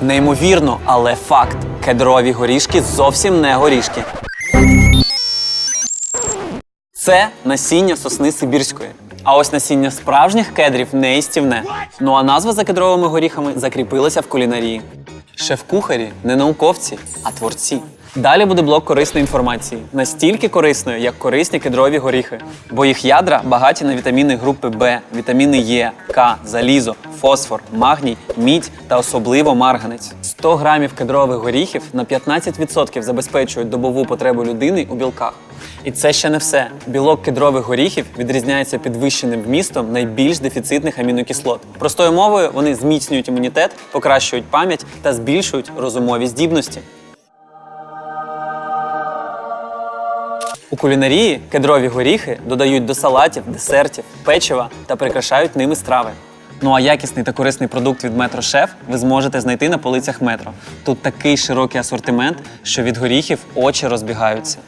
Неймовірно, але факт: кедрові горішки зовсім не горішки. Це насіння сосни сибірської. А ось насіння справжніх кедрів не істівне. Ну а назва за кедровими горіхами закріпилася в кулінарії. Шеф-кухарі не науковці, а творці. Далі буде блок корисної інформації, настільки корисної, як корисні кедрові горіхи, бо їх ядра багаті на вітаміни групи Б, вітаміни Е, К, залізо, фосфор, магній, мідь та особливо марганець. 100 грамів кедрових горіхів на 15% забезпечують добову потребу людини у білках. І це ще не все. Білок кедрових горіхів відрізняється підвищеним вмістом найбільш дефіцитних амінокислот. Простою мовою вони зміцнюють імунітет, покращують пам'ять та збільшують розумові здібності. У кулінарії кедрові горіхи додають до салатів, десертів, печива та прикрашають ними страви. Ну а якісний та корисний продукт від Метро Шеф ви зможете знайти на полицях метро. Тут такий широкий асортимент, що від горіхів очі розбігаються.